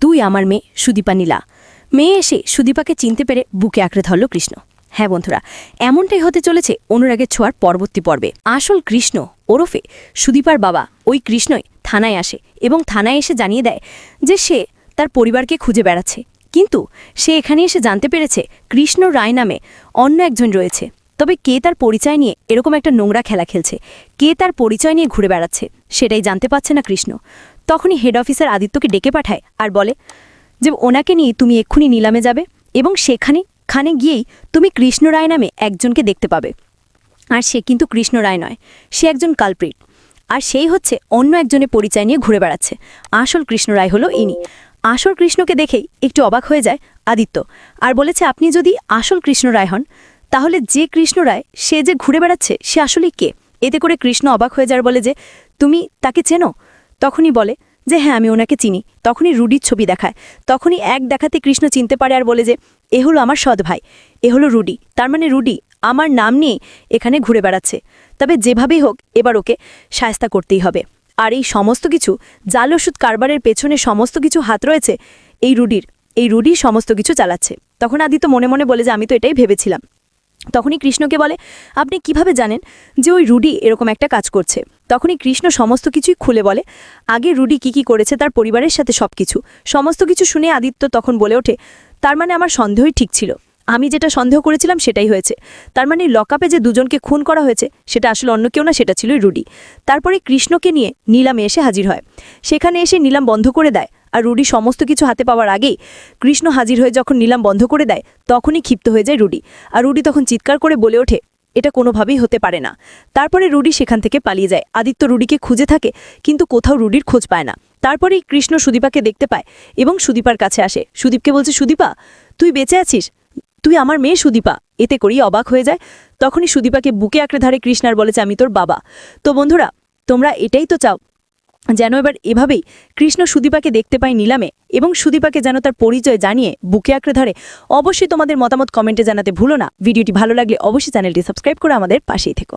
তুই আমার মেয়ে সুদীপা নীলা। মেয়ে এসে সুদীপাকে চিনতে পেরে বুকে আঁকড়ে ধরল কৃষ্ণ। হ্যাঁ বন্ধুরা, এমনটাই হতে চলেছে অনুরাগের ছোঁয়ার পরবর্তী পর্বে। আসল কৃষ্ণ ওরফে সুদীপার বাবা ওই কৃষ্ণই থানায় আসে এবং থানায় এসে জানিয়ে দেয় যে সে তার পরিবারকে খুঁজে বেড়াচ্ছে। কিন্তু সে এখানে এসে জানতে পেরেছে কৃষ্ণ রায় নামে অন্য একজন রয়েছে। তবে কে তার পরিচয় নিয়ে এরকম একটা নোংরা খেলা খেলছে? কে তার পরিচয় নিয়ে ঘুরে বেড়াচ্ছে? সেটাই জানতে পারছে না কৃষ্ণ। তখনই হেড অফিসার আদিত্যকে ডেকে পাঠায় আর বলে, যে ওনাকে নিয়ে তুমি এক্ষুনি নিলামে যাবে এবং সেখানে, খানে গিয়েই তুমি কৃষ্ণ রায় নামে একজনকে দেখতে পাবে। আর সে কিন্তু কৃষ্ণ রায় নয়, সে একজন কালপ্রিট আর সেই হচ্ছে অন্য একজনের পরিচয় নিয়ে ঘুরে বেড়াচ্ছে। আসল কৃষ্ণ রায় হলো ইনি। আসল কৃষ্ণকে দেখেই একটু অবাক হয়ে যায় আদিত্য। আর বলেছে, আপনি যদি আসল কৃষ্ণ রায় হন তাহলে যে কৃষ্ণ রায়, সে যে ঘুরে বেড়াচ্ছে, সে আসলে কে? এতে করে কৃষ্ণ অবাক হয়ে যার বলে যে, তুমি তাকে চেনো? তখনই বলে যে হ্যাঁ আমি ওনাকে চিনি। তখনই রুডির ছবি দেখায়। তখনই এক দেখাতে কৃষ্ণ চিনতে পারে আর বলে যে, এ হলো আমার সৎ ভাই, এ হলো রুডি। তার মানে রুডি আমার নাম নিয়ে এখানে ঘুরে বেড়াচ্ছে। তবে যেভাবেই হোক, এবার ওকে সায়স্তা করতেই হবে। আর এই সমস্ত কিছু, জাল ওষুধ কারবারের পেছনে সমস্ত কিছু হাত রয়েছে, এই রুডির, এই রুডি সমস্ত কিছু চালাচ্ছে। তখন আদিত্য মনে মনে বলে যে, আমি তো এটাই ভেবেছিলাম। তখনই কৃষ্ণকে বলে, আপনি কীভাবে জানেন যে ওই রুডি এরকম একটা কাজ করছে? তখনই কৃষ্ণ সমস্ত কিছুই খুলে বলে, আগে রুডি কি কি করেছে, তার পরিবারের সাথে সব কিছু। সমস্ত কিছু শুনে আদিত্য তখন বলে ওঠে, তার মানে আমার সন্দেহই ঠিক ছিল। আমি যেটা সন্দেহ করেছিলাম সেটাই হয়েছে। তার মানে লকআপে যে দুজনকে খুন করা হয়েছে, সেটা আসলে অন্য কেউ না, সেটা ছিল রুডি। তারপরে কৃষ্ণকে নিয়ে নীলামে এসে হাজির হয়। সেখানে এসে নীলাম বন্ধ করে দেয়। আর রুডি সমস্ত কিছু হাতে পাওয়ার আগেই কৃষ্ণ হাজির হয়ে যখন নিলাম বন্ধ করে দেয়, তখনই ক্ষিপ্ত হয়ে যায় রুডি। আর রুডি তখন চিৎকার করে বলে ওঠে, এটা কোনোভাবেই হতে পারে না। তারপরে রুডি সেখান থেকে পালিয়ে যায়। আদিত্য রুডিকে খুঁজে থাকে, কিন্তু কোথাও রুডির খোঁজ পায় না। তারপরেই কৃষ্ণ সুদীপাকে দেখতে পায় এবং সুদীপার কাছে আসে। সুদীপকে বলছে, সুদীপা, তুই বেঁচে আছিস? তুই আমার মেয়ে সুদীপা। এতে করেই অবাক হয়ে যায়। তখনই সুদীপাকে বুকে আঁকড়ে ধারে কৃষ্ণার বলেছে আমি তোর বাবা। তো বন্ধুরা, তোমরা এটাই তো চাও যেন এবার এভাবেই কৃষ্ণ সুদীপাকে দেখতে পায় নিলামে এবং সুদীপাকে যেন তার পরিচয় জানিয়ে বুকে আঁকড়ে ধরে। অবশ্যই তোমাদের মতামত কমেন্টে জানাতে ভুলো না। ভিডিওটি ভালো লাগলে অবশ্যই চ্যানেলটি সাবস্ক্রাইব করে আমাদের পাশেই থেকো।